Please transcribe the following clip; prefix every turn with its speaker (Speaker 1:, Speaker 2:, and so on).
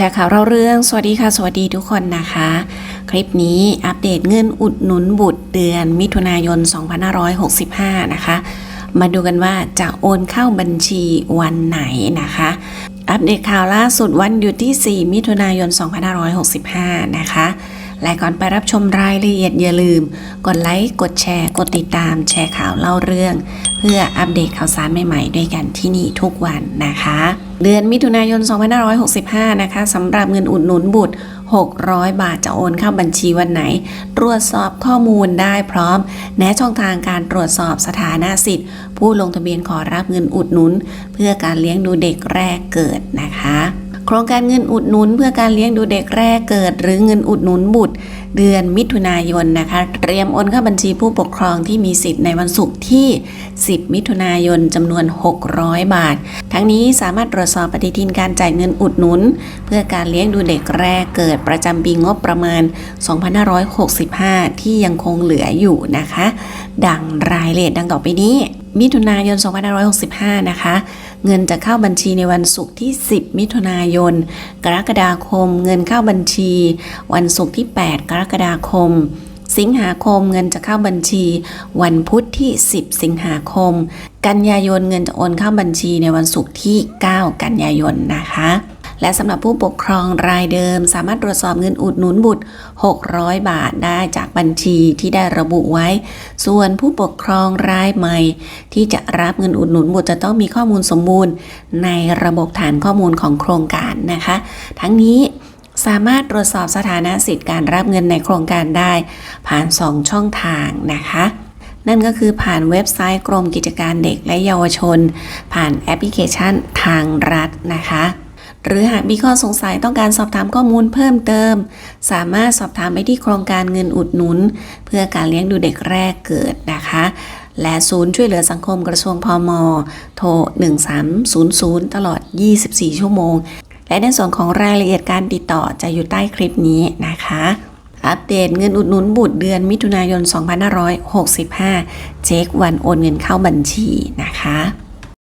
Speaker 1: แชร์ข่าวเราเรื่อง สวัสดีค่ะ สวัสดีทุกคนนะคะ คลิปนี้อัปเดตเงินอุดหนุนบุตรเดือนมิถุนายน 2565 นะคะ มาดูกันว่าจะโอนเข้าบัญชีวันไหนนะคะ อัปเดตข่าวล่าสุดวันหยุดที่ 4 มิถุนายน 2565 นะคะ และก่อนไปรับชมรายละเอียดอย่าลืม กดไลค์ กดแชร์ กดติดตาม แชร์ข่าวเล่าเรื่อง เพื่ออัปเดตข่าวสารใหม่ๆ ด้วยกันที่นี่ทุกวันนะคะ เดือนมิถุนายน 2565 นะคะสำหรับเงินอุดหนุนบุตร 600 บาทจะโอนเข้าบัญชีวันไหน ตรวจสอบข้อมูลได้พร้อม แนะช่องทางการตรวจสอบสถานะสิทธิ์ ผู้ลงทะเบียนขอรับเงินอุดหนุน เพื่อการเลี้ยงดูเด็กแรกเกิดนะคะ โครงการเงินอุดหนุนเพื่อการเลี้ยงดูเด็กแรกเกิด หรือเงินอุดหนุนบุตร เดือนมิถุนายนนะคะเตรียมโอนเข้าบัญชีผู้ปกครองที่มีสิทธิ์ในวันศุกร์ที่ 10 มิถุนายนจำนวน 600 บาท ทั้งนี้สามารถตรวจสอบปฏิทินการจ่ายเงินอุดหนุน เพื่อการเลี้ยงดูเด็กแรกเกิดประจำปีงบประมาณ 2565 ที่ยังคงเหลืออยู่นะคะ ดังรายละเอียดดังต่อไปนี้ มิถุนายน 2565 นะคะ เงินจะเข้าบัญชีในวันศุกร์ที่ 10 มิถุนายน กรกฎาคม เงินเข้าบัญชี วันศุกร์ที่ 8 กรกฎาคม สิงหาคมเงินจะเข้าบัญชี วันพุธที่ 10 สิงหาคม กันยายนเงินจะโอนเข้าบัญชีในวันศุกร์ที่ 9 กันยายนนะคะ และสำหรับผู้ปกครองรายเดิม สามารถตรวจสอบเงินอุดหนุนบุตร 600 บาทได้จากบัญชีที่ได้ระบุไว้ ส่วนผู้ปกครองรายใหม่ ที่จะรับเงินอุดหนุนบุตรจะต้องมีข้อมูลสมบูรณ์ ในระบบฐานข้อมูลของโครงการนะคะ ทั้งนี้สามารถตรวจสอบสถานะสิทธิการรับเงินในโครงการได้ ผ่าน 2 ช่องทางนะคะนั่นก็คือผ่านเว็บไซต์กรมกิจการเด็กและเยาวชน ผ่านแอปพลิเคชันทางรัฐนะคะ หรือหากมีข้อสงสัยต้องการสอบถามข้อมูลเพิ่มเติม สามารถสอบถามไปที่โครงการเงินอุดหนุน เพื่อการเลี้ยงดูเด็กแรกเกิดนะคะ และศูนย์ช่วยเหลือสังคมกระทรวงพมโทร 1300 ตลอด 24 ชั่วโมง และในส่วนของรายละเอียดการติดต่อจะอยู่ใต้คลิปนี้นะคะอัปเดตเงินอุดหนุนบุตรเดือนมิถุนายน 2565 เช็ควันโอนเงินเข้าบัญชีนะคะ